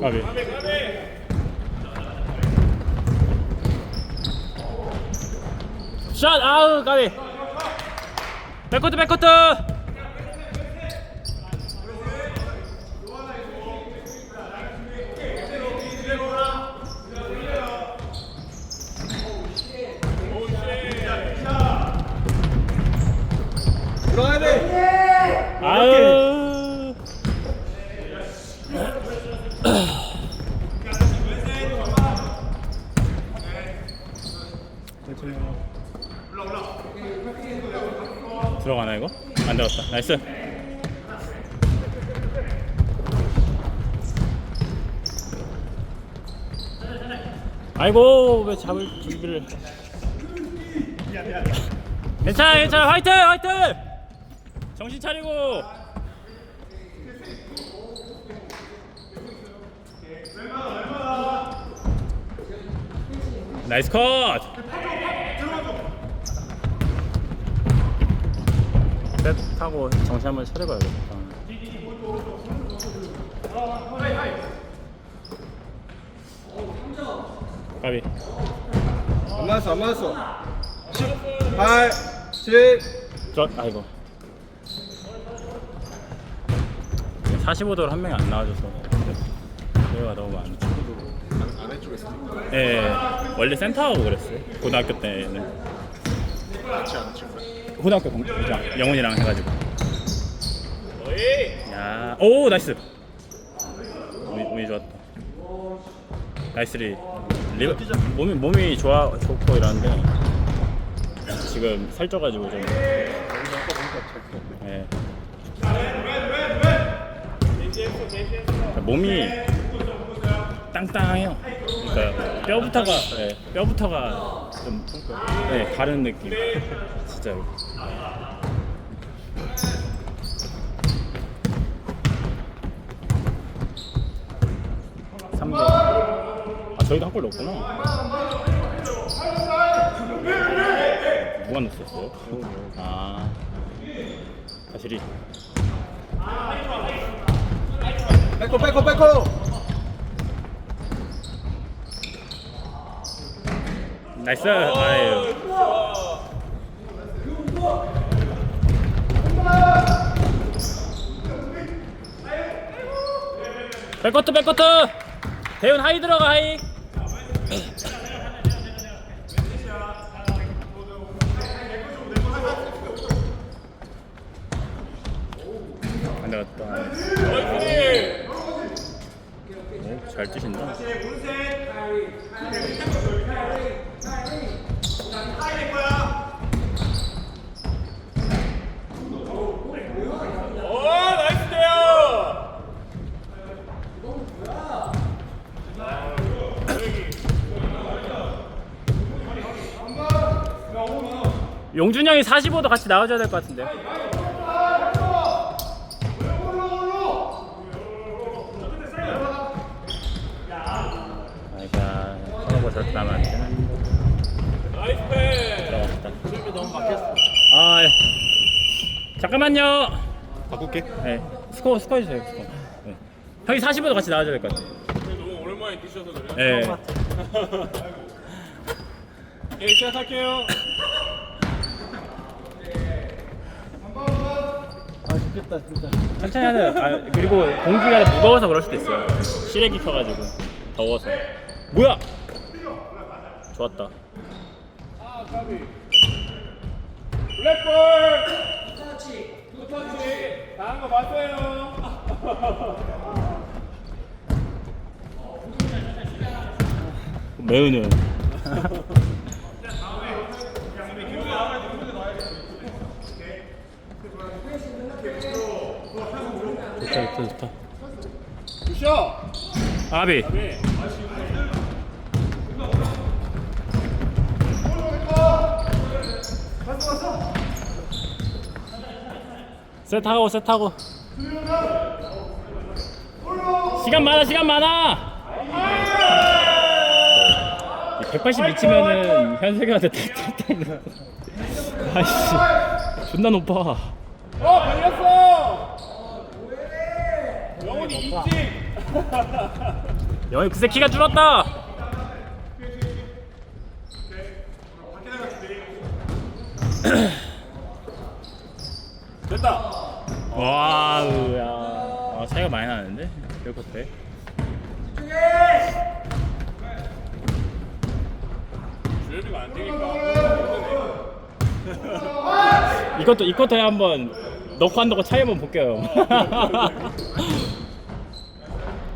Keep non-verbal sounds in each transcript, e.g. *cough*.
까비. 샷! 아우 까비. 백코트 백코트. 들어가야 돼. 아유. 들어가나 이거? 안 들어갔다. 나이스. 아이고 왜 잡을 준비를? 괜찮아 괜찮아 화이팅 화이팅! 정신 차리고. 나이스 컷. 셋 타고 정신 한번 차려봐야겠다. 까비. 안 맞았어, 안 맞았어. 10, 8, 7. 저 아이고. 45도로 한 명이 안 나와줘서 대회가 너무 많아. 아래쪽에 있어. 예, 원래 센터하고 그랬어요. 고등학교 때는 같이 안 친구. 고등학교 동, 자, 영훈이랑 해가지고. 야, 오 나이스. 몸이, 몸이 좋았다. 나이스리. 리, 몸이 몸이 좋아 좋고 이러는데 지금 살쪄가지고 좀. 예. 몸이 땅땅해요. 그러니까 뼈부터가 예, 뼈부터가 좀 예, 다른 느낌. 진짜로. 삼 대. 아 저희도 한 골 넣었구나. 누가 넣었었어요? 아 사실이 백호, 백호, 백호. 나이스. 아유. 백커트 백커트. 대훈 하이 들어가 하이. 안 나갔다. 오, 잘 뛰신다. 용준 형이 45도 같이 나와줘야 될 것 같은데. 아이가 나면 안 되는데. 들어갔다. 너무 막혔어. 아, 예. 잠깐만요. 바꿀게. 네. 스코어 스코어 해주세요. 스코어. 네. 형이 45도 같이 나와줘야 될 것 같아. 너무 오랜만에 뛰셔서 그래요? 네. 예, 시작할게요. 아, 죽겠다, 진짜. 천천히 하세요. 아, 그리고 공기가 무거워서 그럴 수도 있어요. 시래기 켜가지고 더워서. 뭐야? 좋았다. 블랙볼! 터치! 거. 매운은. 좋다 좋다 좋다. 굿샷! 아비. 세트하고 세트하고. 시간 많아 시간 많아. 180 미치면은 현석이한테 탁탁탁 아이씨 존나 높아. 어 걸렸어! 영훈이 인직 영희 그새 키가 줄었다 *clears throat* *clears throat* 됐다. 와우 야. 아, 차이가 많이 나는데? 이렇게 돼 주열비가 안 되니까. *laughs* 이것도 이것도 한번 넣고 안 넣고 차이 한번 볼게요 *laughs*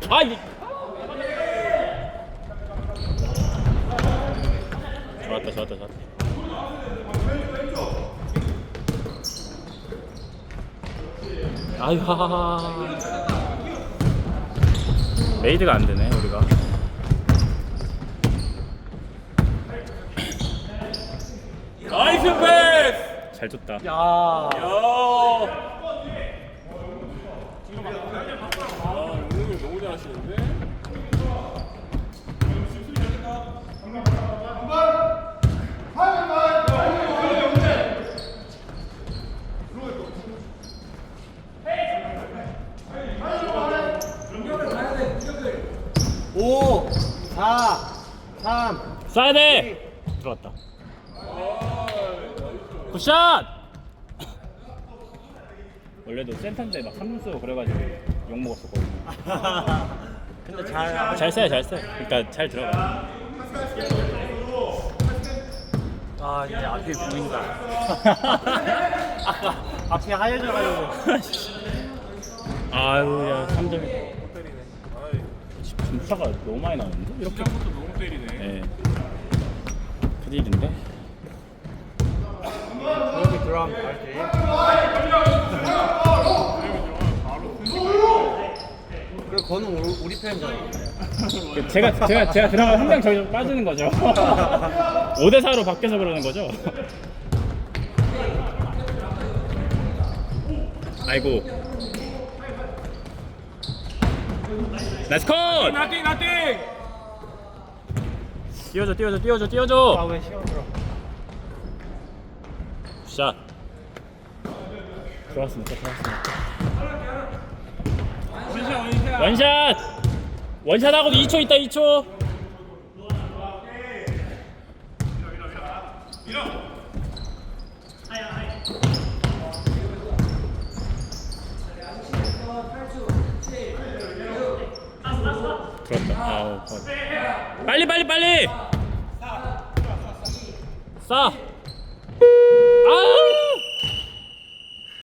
아 이... 좋았다 좋았다 좋았다 아유 하하하 메이드가 안 되네 우리가. 나이스 패스! 잘 줬다. 야. 야 5, 4, 3. 쏴야 돼! 들어갔다. 굿샷! 원래도 센터인데 막 3분 쓰고 그래가지고 욕먹었었거든요. *laughs* 근데 잘, 잘 써요, 잘 써요. 그러니까 잘 들어가. 아, 이제 앞이 보인다. 아까 *laughs* *laughs* 앞이 하얘져가지고. 아유, 야, 3점. 점차가 너무 많이 나는데? 이렇게. 시작부터 너무 때리네. 예 큰일인데? 여기 들어가면. 그리고 거는 우리, 우리 편이잖아. 제가 제가 제가 들어가면 한명 저기 빠지는 거죠. *laughs* 5대 4로 바뀌어서 그러는 거죠? 아이고 나이스 컷 나띵 나띵 띄워줘 띄워줘 띄워줘 띄워줘! 아왜 시간 들어? 샷. 들어왔습니다 들어왔습니다. 원샷 원샷. 원샷! 원샷 하고도 2초 있다 2초 들었다 아우 컷. 빨리 빨리 빨리! 싸